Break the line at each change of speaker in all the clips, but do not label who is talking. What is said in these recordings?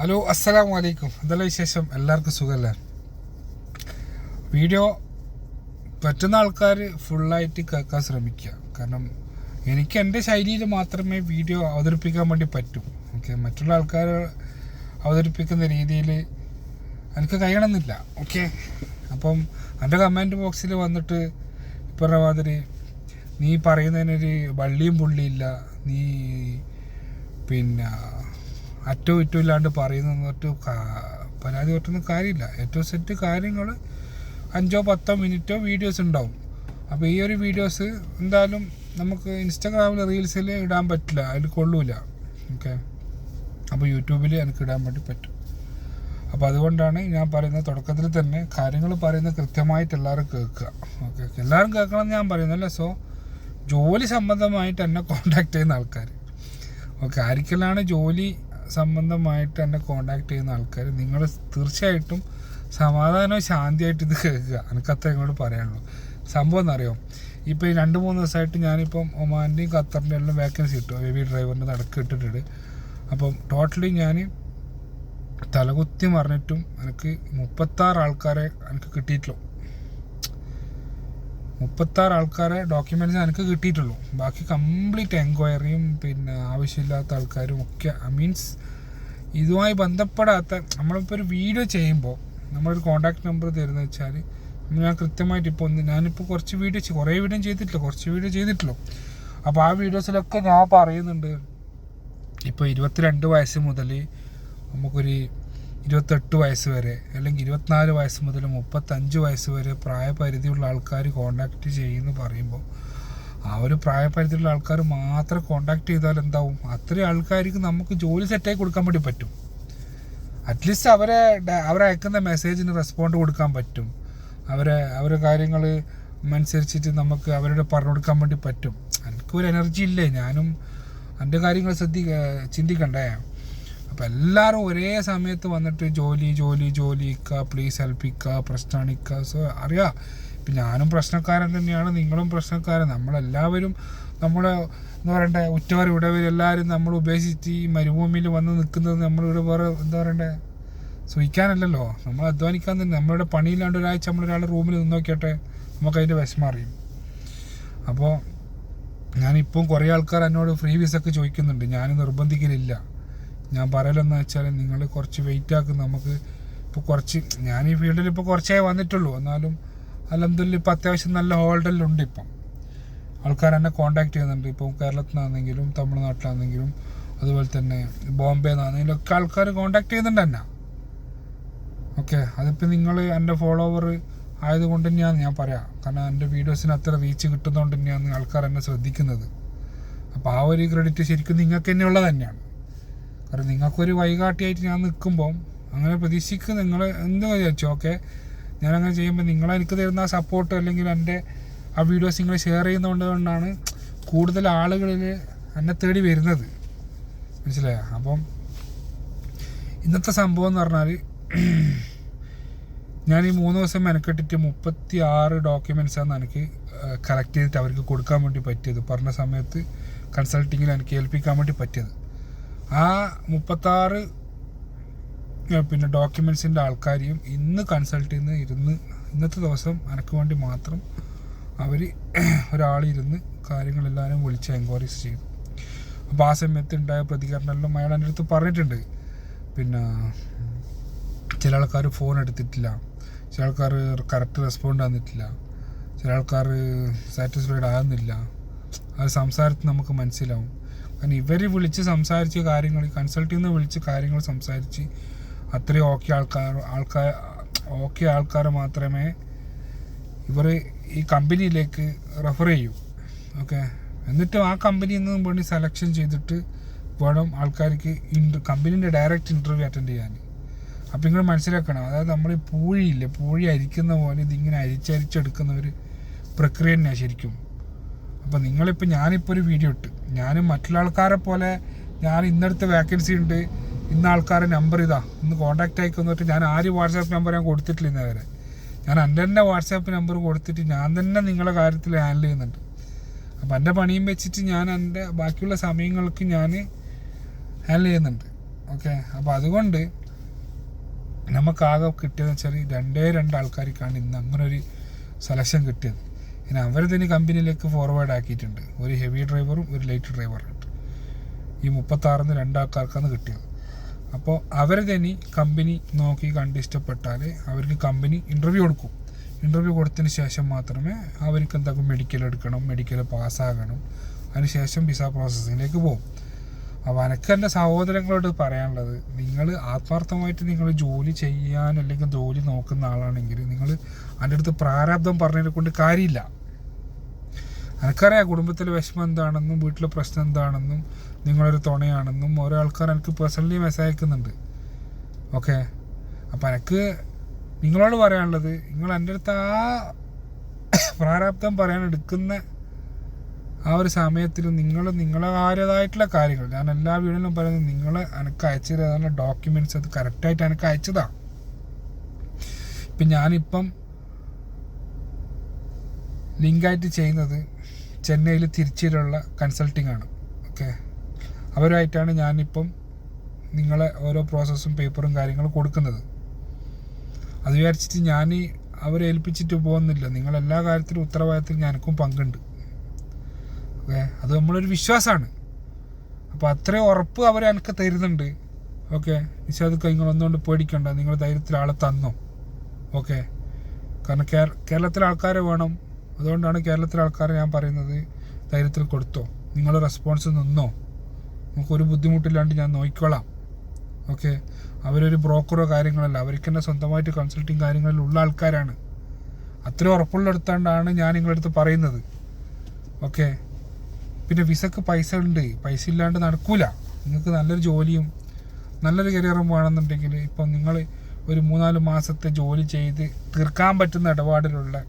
Hello അസ്സലാം വലൈക്കും എന്തെല്ലാം വിശേഷം? എല്ലാവർക്കും സുഖമല്ലേ വീഡിയോ പറ്റുന്ന ആൾക്കാർ ഫുള്ളായിട്ട് കേൾക്കാൻ ശ്രമിക്കുക. കാരണം എനിക്ക് എന്റെ ശൈലിയിൽ മാത്രമേ വീഡിയോ അവതരിപ്പിക്കാൻ വേണ്ടി പറ്റൂ. ഓക്കെ മറ്റുള്ള ആൾക്കാർ അവതരിപ്പിക്കുന്ന രീതിയിൽ എനിക്ക് കഴിയണമെന്നില്ല. ഓക്കെ അപ്പം എന്റെ കമന്റ് ബോക്സിൽ വന്നിട്ട് ഇപ്പറഞ്ഞ മാതിരി നീ പറയുന്നതിനൊരു വള്ളിയും പുള്ളിയില്ല നീ പിന്നെ അറ്റവും ഇറ്റവും ഇല്ലാണ്ട് പരാതി പറ്റുന്ന കാര്യമില്ല. ഏറ്റവും സെറ്റ് കാര്യങ്ങൾ അഞ്ചോ പത്തോ മിനിറ്റോ വീഡിയോസ് ഉണ്ടാവും. അപ്പോൾ ഈ ഒരു വീഡിയോസ് എന്തായാലും നമുക്ക് ഇൻസ്റ്റാഗ്രാമിൽ റീൽസിൽ ഇടാൻ പറ്റില്ല. അതിൽ കൊള്ളൂല. ഓക്കെ അപ്പോൾ യൂട്യൂബിൽ എനിക്ക് ഇടാൻ വേണ്ടി പറ്റും. അപ്പോൾ അതുകൊണ്ടാണ് ഞാൻ പറയുന്നത് തുടക്കത്തിൽ തന്നെ കാര്യങ്ങൾ പറയുന്നത് കൃത്യമായിട്ട് എല്ലാവരും കേൾക്കുക. ഓക്കെ എല്ലാവരും കേൾക്കണം എന്ന് ഞാൻ പറയുന്നല്ല സോ ജോലി സംബന്ധമായിട്ട് എന്നെ കോണ്ടാക്ട് ചെയ്യുന്ന ആൾക്കാർ ഓക്കെ ആരിക്കലാണ് ജോലി സംബന്ധമായിട്ട് എന്നെ കോണ്ടാക്ട് ചെയ്യുന്ന ആൾക്കാർ നിങ്ങൾ തീർച്ചയായിട്ടും സമാധാനവും ശാന്തിയായിട്ട് ഇത് കേൾക്കുക. എനിക്കത്ര ഇങ്ങോട്ട് പറയാനുള്ളൂ. സംഭവം എന്നറിയോ ഇപ്പോൾ ഈ രണ്ട് മൂന്ന് ദിവസമായിട്ട് ഞാനിപ്പം ഒമാന്റെയും ഖത്തറിന്റെ എല്ലാം വേക്കൻസി കിട്ടും ബേബി ഡ്രൈവറിന്റെ നടക്ക് ഇട്ടിട്ടുണ്ട്. അപ്പം ടോട്ടലി ഞാൻ തലകുത്തി മറിഞ്ഞിട്ടും എനിക്ക് മുപ്പത്താറ് ആൾക്കാരെ എനിക്ക് കിട്ടിയിട്ടുള്ളൂ. മുപ്പത്താറ് ആൾക്കാരെ ഡോക്യുമെന്റ്സ് എനിക്ക് കിട്ടിയിട്ടുള്ളൂ. ബാക്കി കംപ്ലീറ്റ് എൻക്വയറിയും പിന്നെ ആവശ്യമില്ലാത്ത ആൾക്കാരും ഒക്കെ. മീൻസ് ഇതുമായി ബന്ധപ്പെടാത്ത നമ്മളിപ്പോൾ ഒരു വീഡിയോ ചെയ്യുമ്പോൾ നമ്മളൊരു കോൺടാക്ട് നമ്പർ തരുന്ന വെച്ചാൽ ഞാൻ കൃത്യമായിട്ട് ഇപ്പോൾ ഒന്ന് ഞാനിപ്പോൾ കുറച്ച് വീഡിയോ കുറേ വീഡിയോ ചെയ്തിട്ടില്ല കുറച്ച് വീഡിയോ ചെയ്തിട്ടുള്ളൂ. അപ്പോൾ ആ വീഡിയോസിലൊക്കെ ഞാൻ പറയുന്നുണ്ട്. ഇപ്പോൾ ഇരുപത്തിരണ്ട് വയസ്സ് മുതൽ നമുക്കൊരു ഇരുപത്തെട്ട് വയസ്സ് വരെ അല്ലെങ്കിൽ ഇരുപത്തിനാല് വയസ്സ് മുതൽ മുപ്പത്തഞ്ച് വയസ്സ് വരെ പ്രായപരിധിയുള്ള ആൾക്കാർ കോണ്ടാക്ട് ചെയ്യുമെന്ന് പറയുമ്പോൾ ആ ഒരു പ്രായപരിധിയുള്ള ആൾക്കാർ മാത്രം കോണ്ടാക്ട് ചെയ്താൽ എന്താവും? അത്രയും ആൾക്കാർക്ക് നമുക്ക് ജോലി സെറ്റായി കൊടുക്കാൻ വേണ്ടി പറ്റും. അറ്റ്ലീസ്റ്റ് അവരെ അവരയക്കുന്ന മെസ്സേജിന് റെസ്പോണ്ട് കൊടുക്കാൻ പറ്റും. അവരെ അവരെ കാര്യങ്ങൾ അനുസരിച്ചിട്ട് നമുക്ക് അവരോട് പറഞ്ഞു കൊടുക്കാൻ വേണ്ടി പറ്റും. എനിക്കൊരു എനർജി ഇല്ലേ? ഞാനും എന്റെ കാര്യങ്ങൾ ശ്രദ്ധി ചിന്തിക്കണ്ടേ? അപ്പം എല്ലാവരും ഒരേ സമയത്ത് വന്നിട്ട് ജോലി ജോലി ജോലി ഇക്ക പ്ലീസ് ഹെൽപ്പ് ഇക്ക പ്രശ്നമാണ് ഇക്ക. സോ അറിയാം? ഇപ്പം ഞാനും പ്രശ്നക്കാരൻ തന്നെയാണ് നിങ്ങളും പ്രശ്നക്കാരൻ. നമ്മളെല്ലാവരും നമ്മുടെ എന്താ പറയണ്ടേ ഉറ്റവർ ഇടവർ എല്ലാവരും നമ്മൾ ഉപേക്ഷിച്ച് ഈ മരുഭൂമിയിൽ വന്ന് നിൽക്കുന്നത് നമ്മളിവിടെ വേറെ എന്താ പറയണ്ടേ? സൂഹിക്കാനല്ലല്ലോ. നമ്മൾ അധ്വാനിക്കാൻ തന്നെ. നമ്മളുടെ പണിയില്ലാണ്ട് ഒരാഴ്ച നമ്മൾ നമ്മളൊരാളുടെ റൂമിൽ നിന്ന് നോക്കിയട്ടെ നമുക്കതിന്റെ വിഷമം അറിയും. അപ്പോൾ ഞാനിപ്പം കുറേ ആൾക്കാർ എന്നോട് ഫ്രീ വിസ ഒക്കെ ചോദിക്കുന്നുണ്ട്. ഞാൻ നിർബന്ധിക്കലില്ല. ഞാൻ പറയലെന്ന് വെച്ചാൽ നിങ്ങൾ കുറച്ച് വെയിറ്റ് ആക്കും നമുക്ക് ഇപ്പോൾ കുറച്ച് ഞാൻ ഈ ഫീൽഡിൽ ഇപ്പോൾ കുറച്ചേ വന്നിട്ടുള്ളൂ. എന്നാലും അലഹദില്ല ഇപ്പോൾ അത്യാവശ്യം നല്ല ഹോൾഡെല്ലാം ഉണ്ട് ഇപ്പം. ആൾക്കാർ എന്നെ കോണ്ടാക്ട് ചെയ്യുന്നുണ്ട്. ഇപ്പോൾ കേരളത്തിൽ നിന്നാണെങ്കിലും തമിഴ്നാട്ടിലാണെങ്കിലും അതുപോലെ തന്നെ ബോംബെ നിന്നാണെങ്കിലും ഒക്കെ ആൾക്കാർ കോണ്ടാക്ട് ചെയ്യുന്നുണ്ട് എന്നെ. ഓക്കെ അതിപ്പോൾ നിങ്ങൾ എന്റെ ഫോളോവർ ആയതുകൊണ്ട് തന്നെയാണ് ഞാൻ പറയാം. കാരണം എന്റെ വീഡിയോസിന് അത്ര റീച്ച് കിട്ടുന്നതുകൊണ്ട് തന്നെയാണ് ആൾക്കാർ എന്നെ ശ്രദ്ധിക്കുന്നത്. അപ്പോൾ ആ ഒരു ക്രെഡിറ്റ് ശരിക്കും നിങ്ങൾക്ക് തന്നെയുള്ളത് തന്നെയാണ്. കാരണം നിങ്ങൾക്കൊരു വൈകാട്ടിയായിട്ട് ഞാൻ നിൽക്കുമ്പോൾ അങ്ങനെ പ്രതീക്ഷിക്ക് നിങ്ങൾ എന്ത് വിചാരിച്ചു ഓക്കെ ഞാനങ്ങനെ ചെയ്യുമ്പോൾ നിങ്ങൾ എനിക്ക് തരുന്ന ആ സപ്പോർട്ട് അല്ലെങ്കിൽ എന്റെ ആ വീഡിയോസ് നിങ്ങൾ ഷെയർ ചെയ്യുന്നതുകൊണ്ട് കൊണ്ടാണ് കൂടുതൽ ആളുകളിൽ എന്നെ തേടി വരുന്നത്. മനസ്സിലായോ? അപ്പം ഇന്നത്തെ സംഭവം എന്ന് പറഞ്ഞാൽ ഞാൻ ഈ മൂന്ന് ദിവസം മെനക്കെട്ടിട്ട് മുപ്പത്തി ആറ് ഡോക്യുമെൻസാണ് എനിക്ക് കളക്ട് ചെയ്തിട്ട് അവർക്ക് കൊടുക്കാൻ വേണ്ടി പറ്റിയത്. പറഞ്ഞ സമയത്ത് കൺസൾട്ടിങ്ങിൽ എനിക്ക് ഏൽപ്പിക്കാൻ വേണ്ടി പറ്റിയത്. ആ മുപ്പത്താറ് പിന്നെ ഡോക്യുമെൻസിന്റെ ആൾക്കാരെയും ഇന്ന് കൺസൾട്ട് ചെയ്യുന്ന ഇരുന്ന് ഇന്നത്തെ ദിവസം എനിക്ക് വേണ്ടി മാത്രം അവർ ഒരാളിരുന്ന് കാര്യങ്ങളെല്ലാവരും വിളിച്ച് എൻക്വയറീസ് ചെയ്തു. അപ്പോൾ ആ സമയത്ത് ഉണ്ടായ പ്രതികരണമെല്ലാം അയാൾ എന്റെ അടുത്ത് പറഞ്ഞിട്ടുണ്ട്. പിന്നെ ചില ആൾക്കാർ ഫോൺ എടുത്തിട്ടില്ല. ചില ആൾക്കാർ കറക്റ്റ് റെസ്പോണ്ട് തന്നിട്ടില്ല. ചില ആൾക്കാർ സാറ്റിസ്ഫൈഡ് ആകുന്നില്ല അത് സംസാരത്തിൽ നമുക്ക് മനസ്സിലാവും. കാരണം ഇവർ വിളിച്ച് സംസാരിച്ച് കാര്യങ്ങൾ കൺസൾട്ടിൽ നിന്ന് വിളിച്ച് കാര്യങ്ങൾ സംസാരിച്ച് അത്രയും ഓക്കെ ആൾക്കാർ ആൾക്കാർ ഓക്കെ ആൾക്കാർ മാത്രമേ ഇവർ ഈ കമ്പനിയിലേക്ക് റെഫർ ചെയ്യൂ. ഓക്കെ? എന്നിട്ട് ആ കമ്പനിയിൽ നിന്ന് വേണ്ടി സെലക്ഷൻ ചെയ്തിട്ട് വേണം ആൾക്കാർക്ക് ഇന്റർ കമ്പനീന്റെ ഡയറക്റ്റ് ഇന്റർവ്യൂ അറ്റൻഡ് ചെയ്യാൻ അപ്പം നിങ്ങൾ മനസ്സിലാക്കണം. അതായത് നമ്മൾ പൂഴിയില്ലേ പൂഴി അരിക്കുന്ന പോലെ ഇതിങ്ങനെ അരിച്ചരിച്ചെടുക്കുന്ന ഒരു പ്രക്രിയ തന്നെയാണ് ശരിക്കും. അപ്പം നിങ്ങളിപ്പോൾ ഞാനിപ്പോൾ ഒരു വീഡിയോ ഇട്ട്. ഞാൻ മറ്റുള്ള ആൾക്കാരെ പോലെ ഞാൻ ഇന്നടുത്ത് വേക്കൻസി ഉണ്ട്. ഇന്ന ആൾക്കാരെ നമ്പർ ഇതാ. ഇന്ന് കോൺടാക്റ്റ് ആയിക്കൊന്നിട്ട് ഞാൻ ആര് വാട്സാപ്പ് നമ്പർ ഞാൻ കൊടുത്തിട്ടില്ല ഇന്നേവരെ ഞാൻ എന്റെ തന്നെ വാട്സാപ്പ് നമ്പർ കൊടുത്തിട്ട് ഞാൻ തന്നെ നിങ്ങളെ കാര്യത്തിൽ ഹാൻഡിൽ ചെയ്യുന്നുണ്ട്. അപ്പം എന്റെ പണിയും വെച്ചിട്ട് ഞാൻ എന്റെ ബാക്കിയുള്ള സമയങ്ങൾക്ക് ഞാൻ ഹാൻഡിൽ ചെയ്യുന്നുണ്ട്. ഓക്കെ അപ്പോൾ അതുകൊണ്ട് നമുക്കാകെ കിട്ടിയതെന്ന് വെച്ചാൽ രണ്ടേ രണ്ട് ആൾക്കാർക്കാണ് ഇന്ന് അങ്ങനെ ഒരു സെലക്ഷൻ കിട്ടിയത്. ഇനി അവർ തന്നെ കമ്പനിയിലേക്ക് ഫോർവേഡ് ആക്കിയിട്ടുണ്ട്. ഒരു ഹെവി ഡ്രൈവറും ഒരു ലൈറ്റ് ഡ്രൈവറും ഈ മുപ്പത്താറിന് രണ്ടാൾക്കാർക്കാണ് കിട്ടിയത്. അപ്പോൾ അവർ തന്നെ കമ്പനി നോക്കി കണ്ട് ഇഷ്ടപ്പെട്ടാൽ അവർക്ക് കമ്പനി ഇന്റർവ്യൂ കൊടുക്കും. ഇന്റർവ്യൂ കൊടുത്തതിന് ശേഷം മാത്രമേ അവർക്ക് എന്താക്കും മെഡിക്കൽ എടുക്കണം മെഡിക്കൽ പാസ്സാകണം അതിനുശേഷം വിസ പ്രോസസ്സിങ്ങിലേക്ക് പോകും. അപ്പോൾ എനിക്ക് എന്റെ സഹോദരങ്ങളോട് പറയാനുള്ളത് നിങ്ങൾ ആത്മാർത്ഥമായിട്ട് നിങ്ങൾ ജോലി ചെയ്യാൻ അല്ലെങ്കിൽ ജോലി നോക്കുന്ന ആളാണെങ്കിൽ നിങ്ങൾ അതിന്റെ അടുത്ത് പ്രാരാബ്ദം പറഞ്ഞതിനെ കൊണ്ട് കാര്യമില്ല. എനിക്കറിയാം കുടുംബത്തിൽ വിഷമം എന്താണെന്നും വീട്ടിലെ പ്രശ്നം എന്താണെന്നും നിങ്ങളൊരു തുണയാണെന്നും ഓരോ ആൾക്കാർ എനിക്ക് പേഴ്സണലി മെസ്സേജ് അയക്കുന്നുണ്ട്. ഓക്കെ അപ്പം എനിക്ക് നിങ്ങളോട് പറയാനുള്ളത് നിങ്ങൾ എന്റെ അടുത്ത് ആ പ്രാരാബ്ദം പറയാൻ എടുക്കുന്ന ആ ഒരു സമയത്തിൽ നിങ്ങൾ നിങ്ങളാരതായിട്ടുള്ള കാര്യങ്ങൾ ഞാൻ എല്ലാ വീടിലും പറയുന്നത് നിങ്ങൾ എനിക്ക് അയച്ചു തരാനുള്ള ഡോക്യുമെന്റ്സ് അത് കറക്റ്റായിട്ട് എനിക്ക് അയച്ചതാണ് ഇപ്പം ഞാനിപ്പം ലിങ്കായിട്ട് ചെയ്യുന്നത് ചെന്നൈയിൽ തിരിച്ചിട്ടുള്ള കൺസൾട്ടിംഗ് ആണ്. ഓക്കെ അവരുമായിട്ടാണ് ഞാനിപ്പം നിങ്ങളെ ഓരോ പ്രോസസ്സും പേപ്പറും കാര്യങ്ങളും കൊടുക്കുന്നത്. അത് വിചാരിച്ചിട്ട് ഞാൻ അവരെ ഏൽപ്പിച്ചിട്ട് പോകുന്നില്ല. നിങ്ങളെല്ലാ കാര്യത്തിലും ഉത്തരവാദിത്തത്തിൽ ഞാനക്കും പങ്കുണ്ട്. ഓക്കെ അത് നമ്മളൊരു വിശ്വാസമാണ് അപ്പോൾ അത്രയും ഉറപ്പ് അവർ എനിക്ക് തരുന്നുണ്ട്. ഓക്കെ നിഷാദ് നിങ്ങളൊന്നുകൊണ്ട് പേടിക്കണ്ട. നിങ്ങൾ ധൈര്യത്തിൽ ആളെ തന്നോ? ഓക്കെ കാരണം കേര കേരളത്തിലെ ആൾക്കാരെ വേണം അതുകൊണ്ടാണ് കേരളത്തിലെ ആൾക്കാരെ ഞാൻ പറയുന്നത് ധൈര്യത്തിൽ കൊടുത്തോ. നിങ്ങൾ റെസ്പോൺസ് നിന്നോ. നമുക്കൊരു ബുദ്ധിമുട്ടില്ലാണ്ട് ഞാൻ നോക്കിക്കോളാം. ഓക്കെ അവരൊരു ബ്രോക്കറോ കാര്യങ്ങളല്ല. അവർക്ക് തന്നെ സ്വന്തമായിട്ട് കൺസൾട്ടിങ് കാര്യങ്ങളിൽ ഉള്ള ആൾക്കാരാണ്. അത്രയും ഉറപ്പുള്ളെടുത്താണ്ടാണ് ഞാൻ നിങ്ങളടുത്ത് പറയുന്നത്. ഓക്കെ പിന്നെ വിസക്ക് പൈസ ഉണ്ട്. പൈസ ഇല്ലാണ്ട് നടക്കൂല. നിങ്ങൾക്ക് നല്ലൊരു ജോലിയും നല്ലൊരു കരിയറും വേണമെന്നുണ്ടെങ്കിൽ ഇപ്പം നിങ്ങൾ ഒരു മൂന്നാൽ മാസത്തെ ജോലി ചെയ്ത് തീർക്കാൻ പറ്റുന്ന ഇടപാടിലുള്ള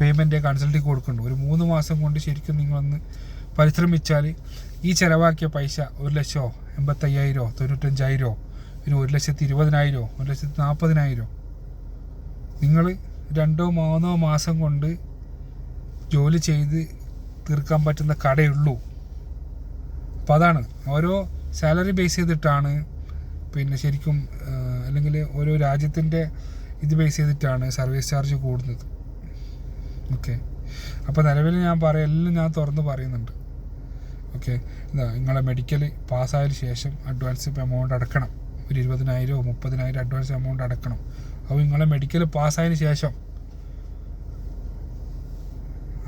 പേയ്മെന്റ് കൺസൾട്ടിങ് കൊടുക്കുന്നുണ്ട്. ഒരു മൂന്ന് മാസം കൊണ്ട് ശരിക്കും നിങ്ങളൊന്ന് പരിശ്രമിച്ചാൽ ഈ ചിലവാക്കിയ പൈസ ഒരു ലക്ഷമോ എൺപത്തയ്യായിരമോ തൊണ്ണൂറ്റഞ്ചായിരമോ പിന്നെ ഒരു ലക്ഷത്തി ഇരുപതിനായിരമോ ഒരു ലക്ഷത്തി നാൽപ്പതിനായിരമോ നിങ്ങൾ രണ്ടോ മൂന്നോ മാസം കൊണ്ട് ജോലി ചെയ്ത് തീർക്കാൻ പറ്റുന്ന കടയുള്ളൂ. അപ്പം അതാണ്. ഓരോ സാലറി ബേസ് ചെയ്തിട്ടാണ് പിന്നെ ശരിക്കും അല്ലെങ്കിൽ ഓരോ രാജ്യത്തിന്റെ ഇത് ബേസ് ചെയ്തിട്ടാണ് സർവീസ് ചാർജ് കൂടുന്നത്. ഓക്കെ അപ്പോൾ നിലവിൽ ഞാൻ പറയാം എല്ലാം ഞാൻ തുറന്ന് പറയുന്നുണ്ട്. ഓക്കെ എന്താ നിങ്ങളെ മെഡിക്കൽ പാസ്സായതിനു ശേഷം അഡ്വാൻസ് എമൗണ്ട് അടക്കണം. ഒരു ഇരുപതിനായിരമോ മുപ്പതിനായിരം അഡ്വാൻസ് എമൗണ്ട് അടക്കണം. അപ്പോൾ നിങ്ങളെ മെഡിക്കൽ പാസ്സായതിന് ശേഷം.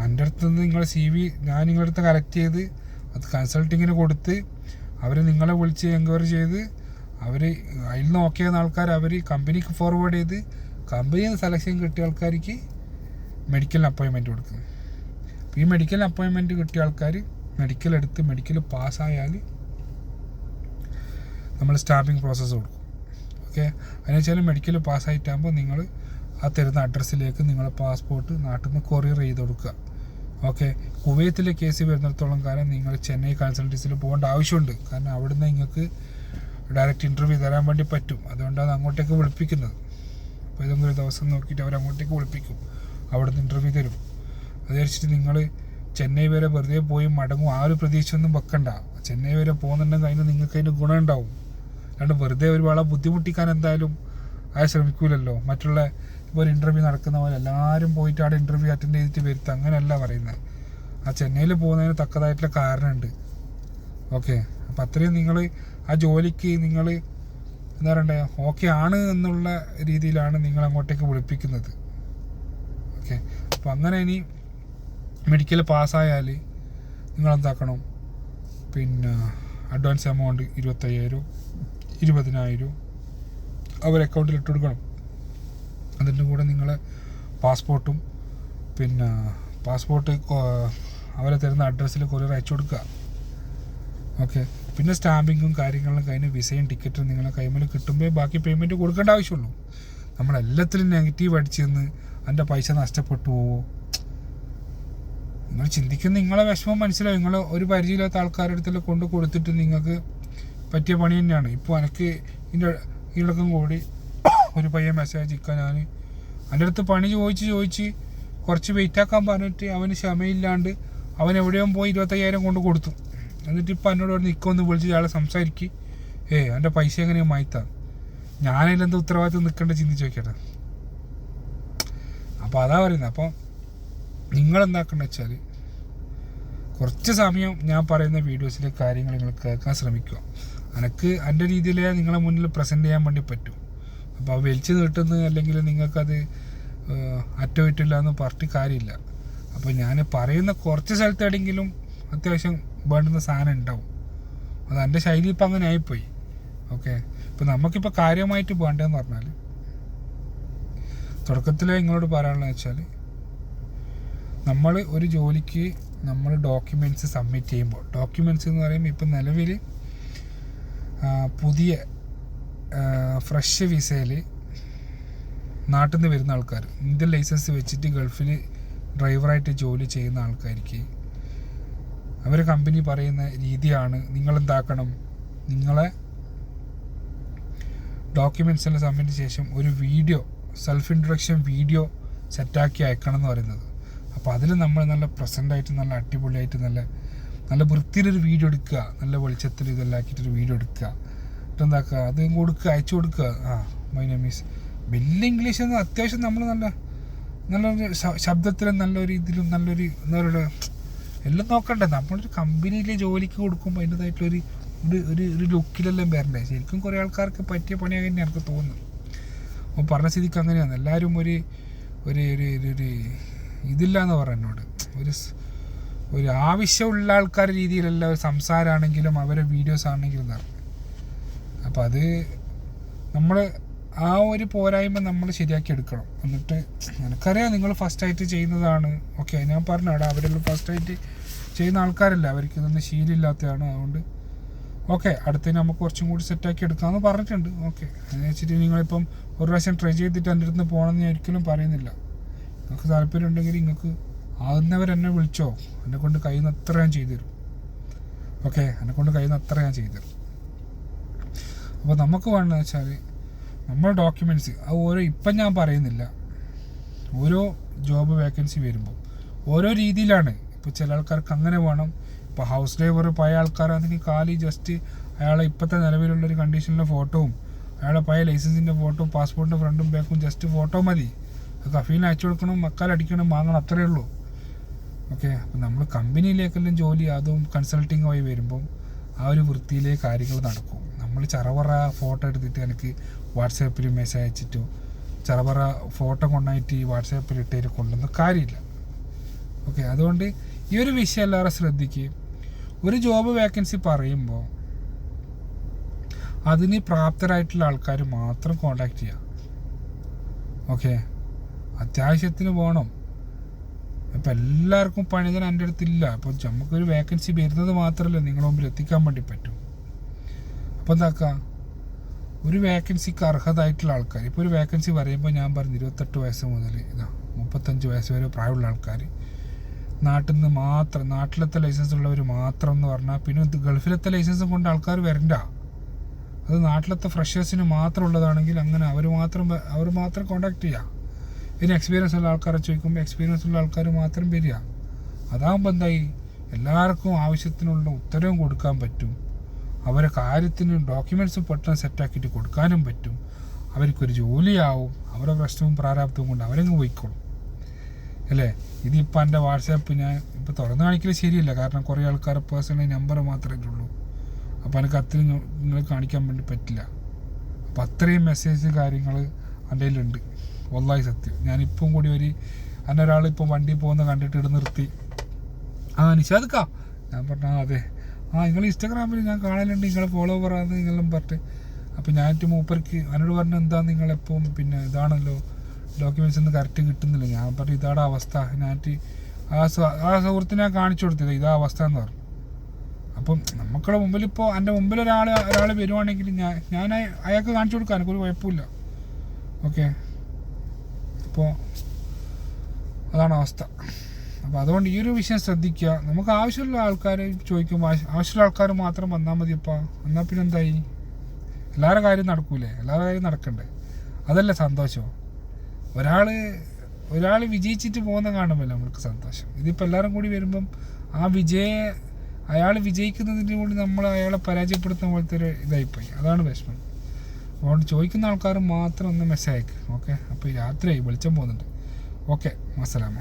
എന്റെ അടുത്ത് നിന്ന് നിങ്ങളെ സി വി ഞാൻ നിങ്ങളുടെ അടുത്ത് കളക്ട് ചെയ്ത് അത് കൺസൾട്ടിങ്ങിന് കൊടുത്ത് അവർ നിങ്ങളെ വിളിച്ച് എൻക്വയറി ചെയ്ത് അവർ അതിൽ നിന്ന് ഓക്കെ ആൾക്കാർ അവർ കമ്പനിക്ക് ഫോർവേഡ് ചെയ്ത് കമ്പനിയിൽ നിന്ന് സെലക്ഷൻ കിട്ടിയ ആൾക്കാർക്ക് മെഡിക്കലിന് അപ്പോയിൻമെന്റ് കൊടുക്കുന്നത് അപ്പോൾ ഈ മെഡിക്കൽ അപ്പോയിൻമെന്റ് കിട്ടിയ ആൾക്കാർ മെഡിക്കൽ എടുത്ത് മെഡിക്കൽ പാസ്സായാൽ നമ്മൾ സ്റ്റാമ്പിങ് പ്രോസസ്സ് കൊടുക്കും. ഓക്കെ അതിന് വെച്ചാൽ മെഡിക്കൽ പാസ്സായിട്ടാകുമ്പോൾ നിങ്ങൾ ആ തരുന്ന അഡ്രസ്സിലേക്ക് നിങ്ങളെ പാസ്പോർട്ട് നാട്ടിൽ നിന്ന് കൊറിയർ ചെയ്ത് കൊടുക്കുക. ഓക്കെ കുവൈത്തിലെ കേസ് വരുന്നിടത്തോളം കാലം നിങ്ങൾ ചെന്നൈ കൺസൾട്ടൻസിൽ പോകേണ്ട ആവശ്യമുണ്ട്. കാരണം അവിടുന്ന് നിങ്ങൾക്ക് ഡയറക്റ്റ് ഇന്റർവ്യൂ തരാൻ വേണ്ടി പറ്റും. അതുകൊണ്ടാണ് അങ്ങോട്ടേക്ക് വിളിപ്പിക്കുന്നത്. അപ്പോൾ ഏതെങ്കിലും ഒരു ദിവസം നോക്കിയിട്ട് അവർ അങ്ങോട്ടേക്ക് വിളിപ്പിക്കും. അവിടുന്ന് ഇന്റർവ്യൂ തരും. അത് വിചാരിച്ചിട്ട് നിങ്ങൾ ചെന്നൈ വരെ വെറുതെ പോയി മടങ്ങും. ആ ഒരു പ്രതീക്ഷയൊന്നും വെക്കണ്ട. ചെന്നൈ വരെ പോകുന്നുണ്ടെങ്കിൽ അതിന് നിങ്ങൾക്ക് അതിന് ഗുണം ഉണ്ടാവും. അല്ലാണ്ട് വെറുതെ ഒരുപാട് ബുദ്ധിമുട്ടിക്കാൻ എന്തായാലും അത് ശ്രമിക്കൂലല്ലോ. മറ്റുള്ള ഇപ്പോൾ ഒരു ഇന്റർവ്യൂ നടക്കുന്ന പോലെ എല്ലാവരും പോയിട്ട് അവിടെ ഇന്റർവ്യൂ അറ്റൻഡ് ചെയ്തിട്ട് വരുത്തുക അങ്ങനെയല്ല പറയുന്നത് ആ ചെന്നൈയിൽ പോകുന്നതിന് തക്കതായിട്ടുള്ള കാരണമുണ്ട്. ഓക്കെ അപ്പം അത്രയും നിങ്ങൾ ആ ജോലിക്ക് നിങ്ങൾ എന്താ പറയണ്ടേ ഓക്കെ ആണ് എന്നുള്ള രീതിയിലാണ് നിങ്ങൾ അങ്ങോട്ടേക്ക് വിളിപ്പിക്കുന്നത്. ഓക്കെ. അപ്പോൾ അങ്ങനെ ഇനി മെഡിക്കൽ പാസ്സായാൽ നിങ്ങൾ എന്താക്കണം പിന്നെ അഡ്വാൻസ് എമൗണ്ട് ഇരുപത്തയ്യായിരം ഇരുപതിനായിരം അവർ അക്കൗണ്ടിൽ ഇട്ട് കൊടുക്കണം അതിന്റെ കൂടെ നിങ്ങളെ പാസ്പോർട്ടും പിന്നെ പാസ്പോർട്ട് അവരെ തരുന്ന അഡ്രസ്സിൽ കൊറിയർ അയച്ചു കൊടുക്കുക. ഓക്കെ. പിന്നെ സ്റ്റാമ്പിങ്ങും കാര്യങ്ങളും കഴിഞ്ഞ് വിസയും ടിക്കറ്റും നിങ്ങളെ കൈമേൽ കിട്ടുമ്പോൾ ബാക്കി പേയ്മെന്റ് കൊടുക്കേണ്ട ആവശ്യമുള്ളൂ. നമ്മളെല്ലാത്തിലും നെഗറ്റീവ് അടിച്ചു അതിന്റെ പൈസ നഷ്ടപ്പെട്ടു പോവോ? നിങ്ങൾ ചിന്തിക്കുന്ന നിങ്ങളെ വിഷമം മനസ്സിലാവും. നിങ്ങൾ ഒരു പരിചയമില്ലാത്ത ആൾക്കാരുടെ അടുത്തെല്ലാം കൊണ്ട് കൊടുത്തിട്ട് നിങ്ങൾക്ക് പറ്റിയ പണി തന്നെയാണ്. ഇപ്പോൾ എനിക്ക് ഇതിന്റെ ഇളക്കം കൂടി ഒരു പയ്യൻ മെസ്സേജ് ഇക്ക ഞാൻ എന്റെ അടുത്ത് പണി ചോദിച്ച് ചോദിച്ച് കുറച്ച് വെയിറ്റ് ആക്കാൻ പറഞ്ഞിട്ട് അവന് ക്ഷമയില്ലാണ്ട് അവൻ എവിടെയോ പോയി ഇരുപത്തയ്യായിരം കൊണ്ട് കൊടുത്തു. എന്നിട്ട് ഇപ്പം എന്നോട് പറഞ്ഞ് നിൽക്കൊന്ന് വിളിച്ച് ഇയാളെ സംസാരിക്ക്. ഏ എന്റെ പൈസ എങ്ങനെയാണ് മായ്ത്താ ഞാനതിലെന്താ ഉത്തരവാദിത്വം നിൽക്കേണ്ട ചിന്തിച്ച് നോക്കിയട്ടെ. അപ്പോൾ അതാ പറയുന്നത് അപ്പോൾ നിങ്ങളെന്താക്കണം വെച്ചാൽ കുറച്ച് സമയം ഞാൻ പറയുന്ന വീഡിയോസിലെ കാര്യങ്ങൾ നിങ്ങൾ കേൾക്കാൻ ശ്രമിക്കുക. എനിക്ക് എന്റെ രീതിയിൽ നിങ്ങളെ മുന്നിൽ പ്രസന്റ് ചെയ്യാൻ വേണ്ടി പറ്റും. അപ്പോൾ വലിച്ചു നീട്ടുന്ന അല്ലെങ്കിൽ നിങ്ങൾക്കത് ഏഹ്, അറ്റവിട്ടില്ല എന്ന് പറഞ്ഞിട്ട് കാര്യമില്ല. അപ്പോൾ ഞാൻ പറയുന്ന കുറച്ച് സ്ഥലത്തെവിടെയെങ്കിലും അത്യാവശ്യം വേണ്ടുന്ന സാധനം ഉണ്ടാവും. അത് എന്റെ ശൈലി ഇപ്പം അങ്ങനെ ആയിപ്പോയി. ഓക്കെ? ഇപ്പം നമുക്കിപ്പോൾ കാര്യമായിട്ട് വേണ്ടതെന്ന് പറഞ്ഞാൽ തുടക്കത്തിൽ നിങ്ങളോട് പറയാനുള്ളത് വെച്ചാൽ നമ്മൾ ഒരു ജോലിക്ക് നമ്മൾ ഡോക്യുമെന്റ്സ് സബ്മിറ്റ് ചെയ്യുമ്പോൾ ഡോക്യുമെന്റ്സ് എന്ന് പറയുമ്പോൾ ഇപ്പം നിലവിൽ പുതിയ ഫ്രഷ് വിസയിൽ നാട്ടിൽ നിന്ന് വരുന്ന ആൾക്കാർ ഇന്ത്യൻ ലൈസൻസ് വെച്ചിട്ട് ഗൾഫിൽ ഡ്രൈവറായിട്ട് ജോലി ചെയ്യുന്ന ആൾക്കാർക്ക് അവർ കമ്പനി പറയുന്ന രീതിയാണ് നിങ്ങൾ എന്താക്കണം നിങ്ങളെ ഡോക്യുമെന്റ്സ് എല്ലാം സബ്മിറ്റ് ശേഷം ഒരു വീഡിയോ സെൽഫ് ഇൻട്രൊഡക്ഷൻ വീഡിയോ സെറ്റാക്കി അയക്കണം എന്ന് പറയുന്നത്. അപ്പോൾ അതിൽ നമ്മൾ നല്ല പ്രസന്റ് ആയിട്ട് നല്ല അടിപൊളിയായിട്ട് നല്ല നല്ല വൃത്തിയിലൊരു വീഡിയോ എടുക്കുക. നല്ല വെളിച്ചത്തിൽ ഇതെല്ലാം ആക്കിയിട്ടൊരു വീഡിയോ എടുക്കുക. എന്നിട്ട് എന്താക്കുക അത് കൊടുക്കുക അയച്ചു കൊടുക്കുക. ആ മൈ നെയിം ഈസ് വലിയ ഇംഗ്ലീഷ് എന്ന് അത്യാവശ്യം നമ്മൾ നല്ല നല്ലൊരു ശബ്ദത്തിലും നല്ലൊരു ഇതിലും നല്ലൊരു എന്താ പറയുക എല്ലാം നോക്കണ്ടേ? നമ്മളൊരു കമ്പനിയിൽ ജോലിക്ക് കൊടുക്കുമ്പോൾ അതിന്റെതായിട്ടുള്ളൊരു ഒരു ഒരു ലുക്കിലെല്ലാം വരണ്ടേ? ശരിക്കും കുറേ ആൾക്കാർക്ക് പറ്റിയ പണിയായി എനിക്ക് തോന്നുന്നു. അപ്പോൾ പറഞ്ഞ സ്ഥിതിക്ക് അങ്ങനെയാണ്. എല്ലാവരും ഒരു ഒരു ഒരു ഒരു- ഇതില്ല എന്ന് പറ എന്നോട്. ഒരു ഒരു ആവശ്യമുള്ള ആൾക്കാരുടെ രീതിയിലല്ല ഒരു സംസാരമാണെങ്കിലും അവരെ വീഡിയോസ് ആണെങ്കിലും നടക്കും അപ്പം അപ്പോൾ അത് നമ്മൾ ആ ഒരു പോരായ്മ നമ്മൾ ശരിയാക്കി എടുക്കണം. എന്നിട്ട് എനിക്കറിയാം നിങ്ങൾ ഫസ്റ്റായിട്ട് ചെയ്യുന്നതാണ്. ഓക്കെ ഞാൻ പറഞ്ഞു അവിടെ അവരെല്ലാം ഫസ്റ്റായിട്ട് ചെയ്യുന്ന ആൾക്കാരല്ല. അവർക്ക് ഇതൊന്നും ശീലമില്ലാത്തതാണ്. അതുകൊണ്ട് ഓക്കെ അടുത്തതിന് നമുക്ക് കുറച്ചും കൂടി സെറ്റാക്കി എടുക്കാമെന്ന് പറഞ്ഞിട്ടുണ്ട്. ഓക്കെ എന്ന് വെച്ചിട്ട് നിങ്ങളിപ്പം ഒരു പ്രാവശ്യം ട്രൈ ചെയ്തിട്ട് എന്റെ അടുത്ത് പോകണമെന്ന് ഞാൻ ഒരിക്കലും പറയുന്നില്ല. നിങ്ങൾക്ക് താല്പര്യം ഉണ്ടെങ്കിൽ നിങ്ങൾക്ക് ആകുന്നവർ എന്നെ വിളിച്ചോ. എന്നെ കൊണ്ട് കഴിയുന്ന അത്ര ഞാൻ ചെയ്തു തരും. ഓക്കെ എന്നെ കൊണ്ട് കഴിയുന്ന അത്ര ഞാൻ ചെയ്തു തരും. അപ്പോൾ നമുക്ക് വേണ്ടതെന്ന് വെച്ചാൽ നമ്മുടെ ഡോക്യുമെന്റ്സ് അത് ഓരോ ഇപ്പം ഞാൻ പറയുന്നില്ല. ഓരോ ജോബ് വേക്കൻസി വരുമ്പോൾ ഓരോ രീതിയിലാണ്. ഇപ്പോൾ ചില ആൾക്കാർക്ക് അങ്ങനെ വേണം. ഇപ്പോൾ ഹൗസ് ഡ്രൈവർ പഴയ ആൾക്കാരാണെങ്കിൽ കാലി ജസ്റ്റ് അയാളെ ഇപ്പോഴത്തെ നിലവിലുള്ള ഒരു കണ്ടീഷനിലെ ഫോട്ടോവും അയാളെ പഴയ ലൈസൻസിന്റെ ഫോട്ടോ പാസ്പോർട്ടിന്റെ ഫ്രണ്ടും ബാക്കും ജസ്റ്റ് ഫോട്ടോ മതി. കഫീലിന് അയച്ചു കൊടുക്കണം മക്കാലടിക്കണം വാങ്ങണം അത്രയേ ഉള്ളൂ. ഓക്കെ അപ്പം നമ്മൾ കമ്പനിയിലേക്കെല്ലാം ജോലി അതും കൺസൾട്ടിങ് വഴി വരുമ്പം ആ ഒരു വൃത്തിയിലെ കാര്യങ്ങൾ നടക്കും. നമ്മൾ ചറവറ ഫോട്ടോ എടുത്തിട്ട് എനിക്ക് വാട്സാപ്പിൽ മെസ്സേജ് അയച്ചിട്ടോ. ചറവറ ഫോട്ടോ കൊണ്ടായിട്ട് ഈ വാട്സാപ്പിൽ ഇട്ടേര് കൊണ്ടുവന്ന കാര്യമില്ല. ഓക്കെ അതുകൊണ്ട് ഈ ഒരു വിഷയം എല്ലാവരും ശ്രദ്ധിക്കുകയും ഒരു ജോബ് വേക്കൻസി പറയുമ്പോൾ അതിന് പ്രാപ്തരായിട്ടുള്ള ആൾക്കാർ മാത്രം കോണ്ടാക്ട് ചെയ്യുക ഓക്കെ അത്യാവശ്യത്തിന് പോകണം ഇപ്പം എല്ലാവർക്കും പണിതൻ എന്റെ അടുത്തില്ല. അപ്പോൾ നമുക്കൊരു വേക്കൻസി വരുന്നത് മാത്രമല്ല നിങ്ങളുടെ മുമ്പിൽ എത്തിക്കാൻ വേണ്ടി പറ്റും. അപ്പോൾ എന്താക്കുക ഒരു വേക്കൻസിക്ക് അർഹതായിട്ടുള്ള ആൾക്കാർ ഇപ്പോൾ ഒരു വേക്കൻസി പറയുമ്പോൾ ഞാൻ പറഞ്ഞു ഇരുപത്തെട്ട് വയസ്സ് മുതൽ ഇതാ മുപ്പത്തഞ്ച് വയസ്സ് വരെ പ്രായമുള്ള ആൾക്കാർ നാട്ടിൽ നിന്ന് മാത്രം നാട്ടിലത്തെ ലൈസൻസ് ഉള്ളവർ മാത്രം എന്ന് പറഞ്ഞാൽ പിന്നെ ഗൾഫിലത്തെ ലൈസൻസ് കൊണ്ട് ആൾക്കാർ വരണ്ട. അത് നാട്ടിലത്തെ ഫ്രഷേഴ്സിന് മാത്രം ഉള്ളതാണെങ്കിൽ അങ്ങനെ അവർ മാത്രം അവർ മാത്രം കോണ്ടാക്ട് ചെയ്യുക പിന്നെ എക്സ്പീരിയൻസ് ഉള്ള ആൾക്കാരെ ചോദിക്കുമ്പോൾ എക്സ്പീരിയൻസ് ഉള്ള ആൾക്കാർ മാത്രം വരിക. അതാകുമ്പോൾ എന്തായി? എല്ലാവർക്കും ആവശ്യത്തിനുള്ള ഉത്തരവും കൊടുക്കാൻ പറ്റും. അവരെ കാര്യത്തിന് ഡോക്യുമെന്റ്സും പെട്ടെന്ന് സെറ്റാക്കിയിട്ട് കൊടുക്കാനും പറ്റും. അവർക്കൊരു ജോലിയാവും. അവരുടെ പ്രശ്നവും പ്രാരാബ്ദവും കൊണ്ട് അവരങ്ങ് പോയിക്കോളും. അല്ലേ? ഇതിപ്പോൾ എന്റെ വാട്സാപ്പ് ഞാൻ ഇപ്പോൾ തുറന്നു കാണിക്കൽ ശരിയല്ല. കാരണം കുറേ ആൾക്കാരെ പേഴ്സണൽ നമ്പർ മാത്രമേ ഉള്ളൂ അപ്പോൾ എനിക്ക് അത്രയും നിങ്ങൾ കാണിക്കാൻ വേണ്ടി പറ്റില്ല. അപ്പോൾ അത്രയും മെസ്സേജ് കാര്യങ്ങൾ എന്റെ കയ്യിലുണ്ട്. ഒന്നായി സത്യം. ഞാനിപ്പം കൂടി ഒരു എന്റെ ഒരാൾ ഇപ്പം വണ്ടി പോകുന്ന കണ്ടിട്ട് ഇട നിർത്തി. ആ നിഷാദക്കാ ഞാൻ പറഞ്ഞു ആ അതെ. ആ നിങ്ങൾ ഇൻസ്റ്റാഗ്രാമിൽ ഞാൻ കാണലുണ്ട്. നിങ്ങൾ ആണ് നിങ്ങളും പറഞ്ഞിട്ട്. അപ്പോൾ ഞാനിട്ട് മൂപ്പർക്ക് എന്നോട് പറഞ്ഞു എന്താ നിങ്ങളെപ്പം പിന്നെ ഇതാണല്ലോ. ഡോക്യുമെന്റ്സ് ഒന്നും കറക്റ്റ് കിട്ടുന്നില്ല. ഞാൻ പറഞ്ഞു ഇതാണ് അവസ്ഥ. ഞാനിട്ട് ആ ആ സുഹൃത്തിനെ കാണിച്ചു കൊടുത്തത് ഇതാ അവസ്ഥ എന്ന് പറഞ്ഞു. അപ്പം നമുക്കുടെ മുമ്പിൽ ഇപ്പോൾ എന്റെ മുമ്പിൽ ഒരാൾ ഒരാൾ വരുവാണെങ്കിൽ ഞാൻ ഞാൻ അയ- അയാൾക്ക് കാണിച്ചു കൊടുക്കാൻ. എനിക്കൊരു കുഴപ്പമില്ല ഓക്കെ? അപ്പോൾ അതാണ് അവസ്ഥ. അപ്പോൾ അതുകൊണ്ട് ഈ ഒരു വിഷയം ശ്രദ്ധിക്കുക. നമുക്ക് ആവശ്യമുള്ള ആൾക്കാർ ചോദിക്കുമ്പോൾ ആവശ്യ- ആവശ്യമുള്ള ആൾക്കാർ മാത്രം വന്നാൽ മതിയപ്പോൾ എന്നാൽ പിന്നെ എന്തായി? എല്ലാവരുടെ കാര്യം നടക്കൂലേ? എല്ലാവരുടെ കാര്യം നടക്കണ്ടേ? അതല്ലേ സന്തോഷം. ഒരാൾ ഒരാൾ വിജയിച്ചിട്ട് പോകുന്ന കാണുമ്പോൾ നമ്മൾക്ക് സന്തോഷം. ഇതിപ്പോൾ എല്ലാവരും കൂടി വരുമ്പം ആ വിജയ അയാൾ വിജയിക്കുന്നതിന്റെ കൂടി നമ്മൾ അയാളെ പരാജയപ്പെടുത്തുന്ന പോലത്തെ ഒരു ഇതായിപ്പോയി. അതാണ് വിഷമം. അതുകൊണ്ട് ചോദിക്കുന്ന ആൾക്കാർ മാത്രം ഒന്ന് മെസ്സേജ് അയക്കുക ഓക്കെ അപ്പോൾ രാത്രിയായി വെളിച്ചം പോകുന്നുണ്ട്. ഓക്കെ അസ്സലാമ